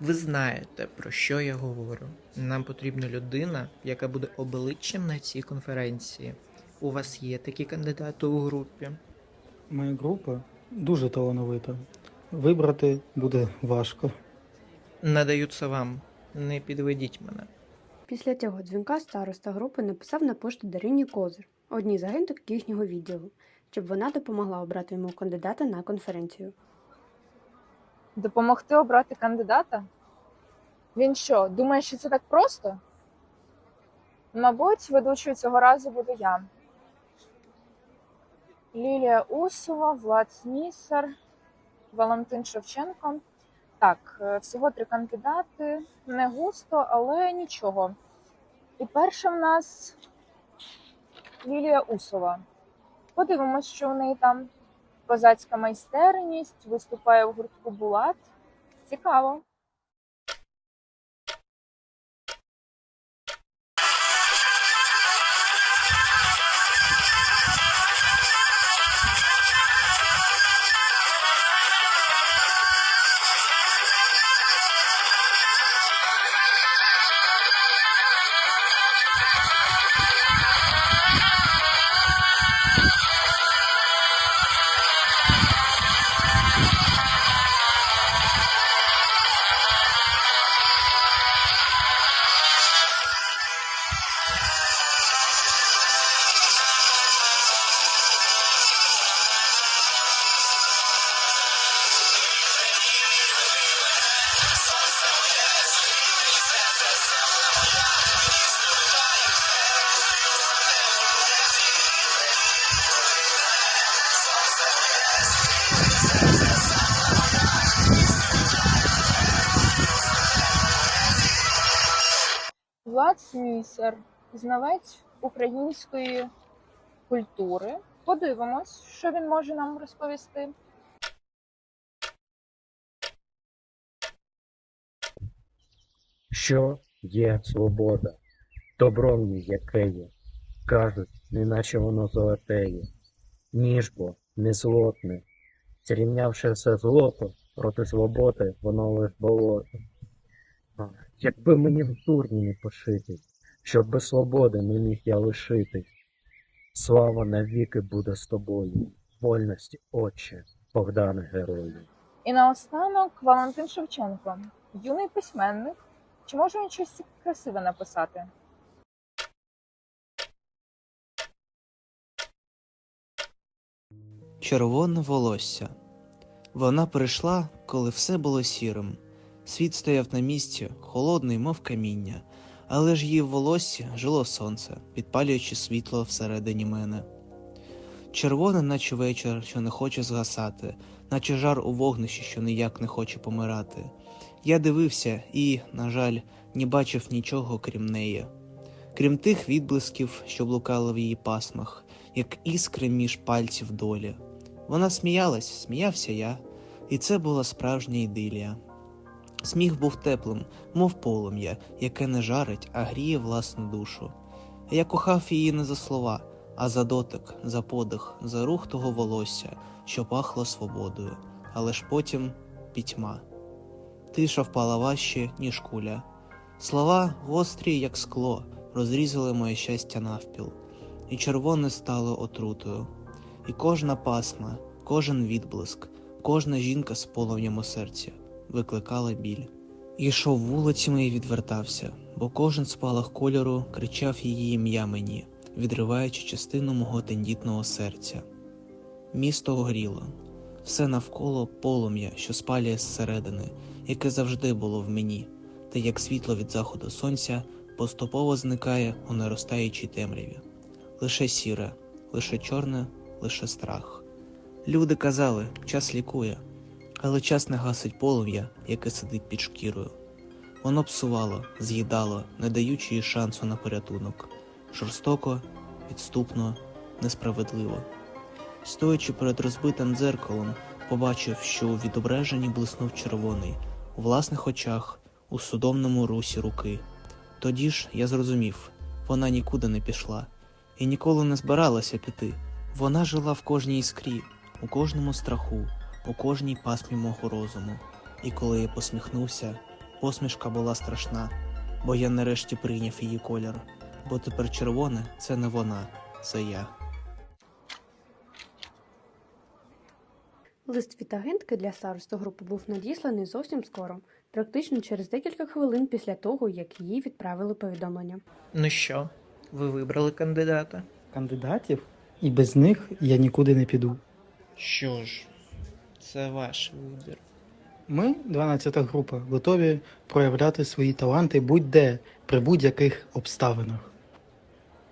Ви знаєте, про що я говорю. Нам потрібна людина, яка буде обличчям на цій конференції. У вас є такі кандидати у групі? Моя група дуже талановита. Вибрати буде важко. Надаю це вам. Не підведіть мене. Після цього дзвінка староста групи написав на пошту Дарині Козир, одній з агенток їхнього відділу, щоб вона допомогла обрати йому кандидата на конференцію. Допомогти обрати кандидата? Він що, думає, що це так просто? Мабуть, ведучою цього разу буду я. Лілія Усова, Влад Снісар, Валентин Шевченко. Так, е, всього три кандидати. Не густо, але нічого. І перша в нас Лілія Усова. Подивимось, що у неї там. Козацька майстерність, виступає в гуртку Булат. Цікаво. Влад Снісер, знавець української культури. Подивимось, що він може нам розповісти. Що є свобода? Добро в яке є, кажуть, неначе воно золотеє, ніж бо не злотне, зрівнявши все злото проти свободи, воно лиш болото. Якби мені в дурні не пошитись, щоб без свободи не міг я лишитись. Слава навіки буде з тобою, вольності, Отче, Богдане герою. І наостанок Валентин Шевченко, юний письменник. Чи може він щось красиве написати? Червоне волосся. Вона прийшла, коли все було сірим. Світ стояв на місці, холодний, мов каміння, але ж її волоссі жило сонце, підпалюючи світло всередині мене. Червоне, наче вечір, що не хоче згасати, наче жар у вогнищі, що ніяк не хоче помирати. Я дивився і, на жаль, не бачив нічого крім неї. Крім тих відблисків, що блукали в її пасмах, як іскри між пальців долі. Вона сміялась, сміявся я, і це була справжня ідилія. Сміх був теплим, мов полум'я, яке не жарить, а гріє власну душу. Я кохав її не за слова, а за дотик, за подих, за рух того волосся, що пахло свободою, але ж потім пітьма. Тиша впала важче, ніж куля. Слова, гострі, як скло, розрізали моє щастя навпіл, і червоне стало отрутою. І кожна пасма, кожен відблиск, кожна жінка з полум'ям у серці викликала біль. Ішов вулицями і відвертався, бо кожен спалах кольору кричав її ім'я мені, відриваючи частину мого тендітного серця. Місто горіло, все навколо полум'я, що спалює зсередини, яке завжди було в мені, та як світло від заходу сонця поступово зникає у наростаючій темряві. Лише сіре, лише чорне, лише страх. Люди казали, час лікує, але час не гасить полум'я, яке сидить під шкірою. Воно псувало, з'їдало, не даючи їй шансу на порятунок. Жорстоко, підступно, несправедливо. Стоячи перед розбитим дзеркалом, побачив, що у відображенні блиснув червоний, у власних очах, у судомному русі руки. Тоді ж я зрозумів, вона нікуди не пішла і ніколи не збиралася піти. Вона жила в кожній іскрі, у кожному страху, у кожній пасмі мого розуму. І коли я посміхнувся, Посмішка була страшна, бо я нарешті прийняв її колір, бо тепер червоне це не вона, це я. Лист від агентки для староста групи був надісланий зовсім скоро, практично через декілька хвилин після того, як їй відправили повідомлення. Ну що, ви вибрали кандидата? Кандидатів? І без них я нікуди не піду. Що ж, це ваш вибір. Ми, 12-та група, готові проявляти свої таланти будь-де, при будь-яких обставинах.